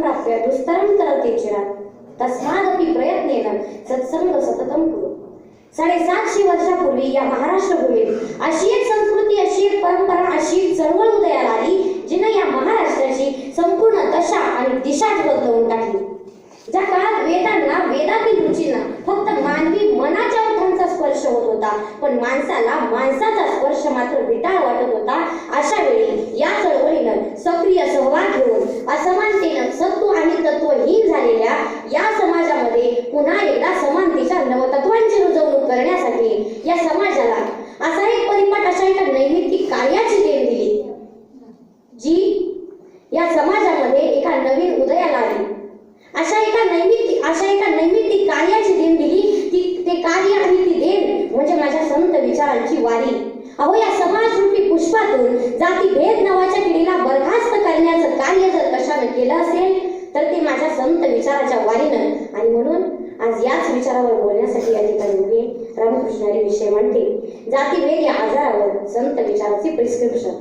प्राप्य दुस्तरं तरते चिरात तस्मादपि प्रयत्नेन सत्संग सततम कुरु. साडेसातशे वर्षापूर्वी या महाराष्ट्र भूमीत अशी एक संस्कृती अशी एक परंपरा अशी एक चळवळ उदयाला आली जिने या महाराष्ट्राची संपूर्ण दशा आणि दिशाच बदलवून टाकली ज्या काळात वेदांना वेदातील रुचींना फक्त मानवी मनाच्या ओठांचा स्पर्श होता. पण माणसाला माणसाचा स्पर्श मात्र विटाळ वाटत होता. अशा वेळी या चळवळीनं सक्रिय सहभाग घेऊन असमानतेनं सत्व आणि तत्वहीन झालेल्या या समाजामध्ये पुन्हा एकदा समानतेच्या नवतत्वांची रुजवणूक करण्यासाठी या समाजाला असा एक परिपाठ अशा एका नैमित्तिक कार्याची देण दिली. जी या समाजामध्ये एका नवीन उदयाला आली. अशा एका नैमित्तिक अशा एका नैमित्तिक कार्याची देण दिली ती ते कार्य आणि ती देण म्हणजे माझ्या संत विचारांची वारी. अहो या समाजरूपी पुष्पातून जाती भेद नावाच्या पिढीला बरखास्त करण्याचं कार्य जर कशानं केलं असेल तर ते माझ्या संत विचाराच्या वारीनं. आणि म्हणून आज याच विचारावर बोलण्यासाठी या ठिकाणी उभे रामकृष्णारी विषय म्हणते जातीभेद या आजारावर संत विचाराचे प्रिस्क्रिप्शन.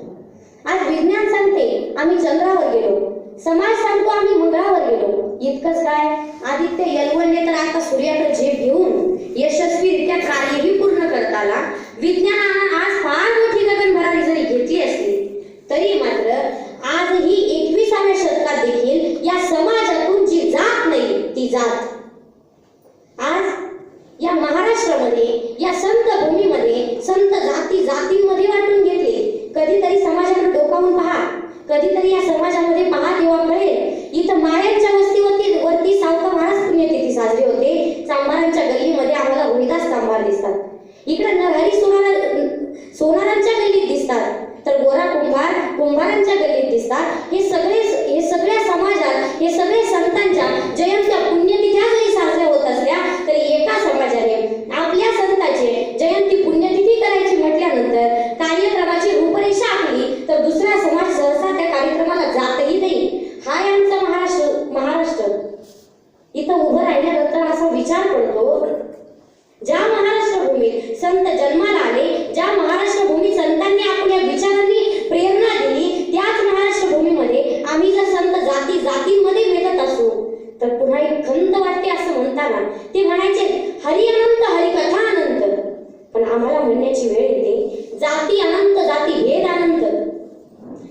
आज विज्ञान सांगते आम्ही चंद्रावर गेलो. समाज सांगतो आम्ही मंगळावर गेलो. इतकंच काय? आदित्य यलवणने तर आता सूर्याकडे झेप घेऊन यशस्वीरित्या कार्यही पूर्ण करताना विज्ञानानं आज फार मोठी गगनभरारी जरी घेतली असली तरी मात्र आजही एकविसाव्या शतकात देखील या समाजातून जी जात नाही ती जात. आज या महाराष्ट्रामध्ये या संत भूमीमध्ये संत जाती जातींमध्ये वाटून घेतले. कधीतरी समाजाकडे डोकावून पहा. कधीतरी या समाजामध्ये पहा तेव्हा कळेल. इथं माळ्यांच्या वस्तीवरती वरती सावका महाराज पुण्यतिथी साजरी होते. चांभारांच्या गल्लीमध्ये आम्हाला उडीदास चांभार दिसतात. इकडे नरहरी सोनार सोनारांच्या गल्लीत दिसतात. तर गोरा कुंभार कुंभारांच्या गल्लीत दिसतात. हे सगळे हे सगळ्या समाजात हे सगळे संतांच्या जयंत्या पुण्यतिथ्या जरी साजऱ्या होत असल्या तरी एका समाजाने आपल्या संताचे जयंती पुण्यतिथी करायची म्हटल्यानंतर कार्यक्रमाची रूपरेषा आखली तर दुसरा समाज सहसा त्या कार्यक्रमाला जातही नाही हाय आमचा महाराष्ट्र महाराष्ट्र इथं उभं राहिल्यानंतर असा विचार पडतो ज्या महाराष्ट्र भूमीत संत जन्माला आले ज्या महाराष्ट्र भूमी संतांनी आपल्या विचारांनी प्रेरणा दिली त्याच महाराष्ट्र भूमीमध्ये आम्ही जर संत जाती जातींमध्ये भेटत असू तर पुन्हा एक खंत वाटते असं म्हणताना ते म्हणायचे हरि अनंत हरिकथा अनंत. पण आम्हाला म्हणण्याची वेळ येते जाती अनंत जाती भेद अनंत.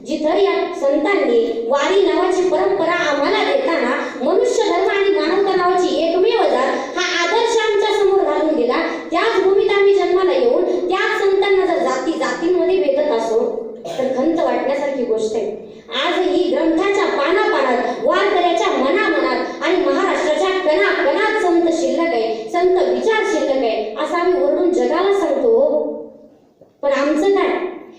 जिथं या संतांनी वारी नावाची परंपरा आम्हाला देताना मनुष्य धर्म आणि मानवता नावाची एकमेव जात हा आदर्श आमच्यासमोर घालून दिला त्याच भूमीत आम्ही जन्माला येऊन त्याच संतांना जर जाती जातींमध्ये भेटत असो तर खंत वाटण्यासारखी गोष्ट आहे आजही ग्रंथाच्या पाना पानात वारकऱ्याच्या मनामनात आणि महाराष्ट्राच्या कणा कणात संत शिल्लक आहे संत विचार शिल्लक आहे असं आम्ही ओरडून जगाला सांगतो पण आमचं काय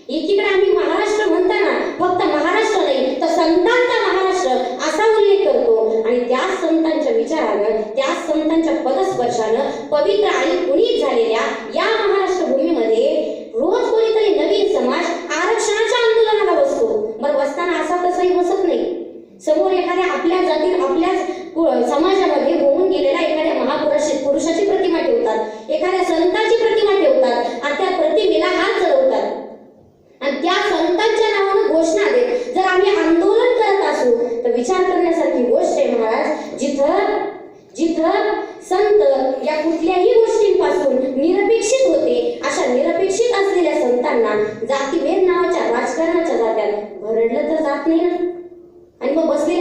एकीकडे आम्ही महाराष्ट्र म्हणताना फक्त महाराष्ट्र नाही तर संतांचा महाराष्ट्र असा उल्लेख करतो आणि त्याच संतांच्या विचारानं त्या संतांच्या पदस्पर्शानं पवित्र आणि पुनीत झालेल्या या महाराष्ट्र भूमीमध्ये रोज कोणीतरी नवीन समाज आरक्षणाच्या आंदोलनाला बसतो. बरं बसताना असा तसाही बसत नाही. समोर एखाद्या आपल्या जाती आपल्याच समाजामध्ये होऊन गेलेल्या एखाद्या महापुरुषाची पुरुषाची प्रतिमा ठेवतात. एखाद्या संताची प्रतिमा ठेवतात. आणि त्या प्रति हात चढवतात आणि त्या संतांच्या नावानं घोषणा देत जर आम्ही आंदोलन करत असू तर विचार करण्यासारखी गोष्ट आहे महाराज जिथं जिथं संत या कुठल्याही गोष्टींपासून निरपेक्षित होते अशा निरपेक्षित असलेल्या संतांना जातीभेद नावाच्या राजकारणाच्या जात्यात भरडलं तर जात नाही ना. आणि मग बसले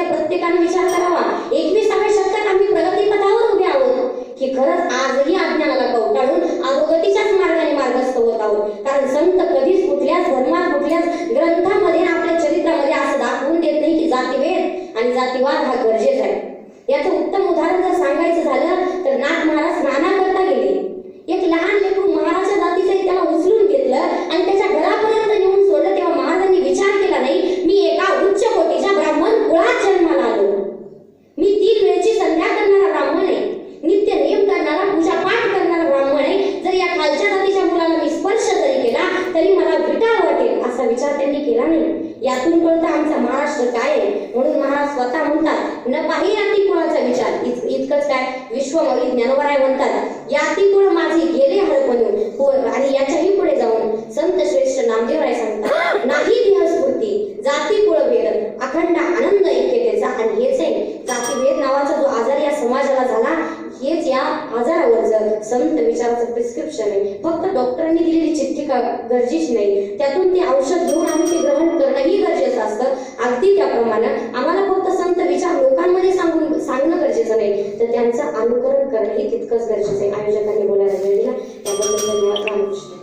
आमचा महाराष्ट्र काय म्हणून महाराज स्वतः म्हणतात न पाहिजे याती कोणाचा विचार. इतकंच काय? विश्व मौली आहे म्हणतात याती कोण माझे गेले हरपणून आणि याच्याही पुढे जाऊन संत श्रेष्ठ नामदेवराय सांगतात नाही देहस्फूर्ती जाती कुळ वेळ अखंड आनंद ऐक्यतेचा आणि हेच आहे. जातीभेद नावाचा जो आजार या समाजाला झाला हेच या आजारावर संत विचाराचं प्रिस्क्रिप्शन आहे. फक्त डॉक्टरांनी दिलेली चिठ्ठी का गरजेची नाही. त्यातून ते औषध घेऊन आम्ही ते ग्रहण करणंही गरजेचं असतं. अगदी त्याप्रमाणे आम्हाला फक्त संत विचार लोकांमध्ये सांगून सांगणं गरजेचं नाही. तर त्यांचं अनुकरण करणंही तितकंच गरजेचं आहे. आयोजकांनी बोलायला वेळ दिला. त्याबद्दल धन्यवाद. रामकृष्ण.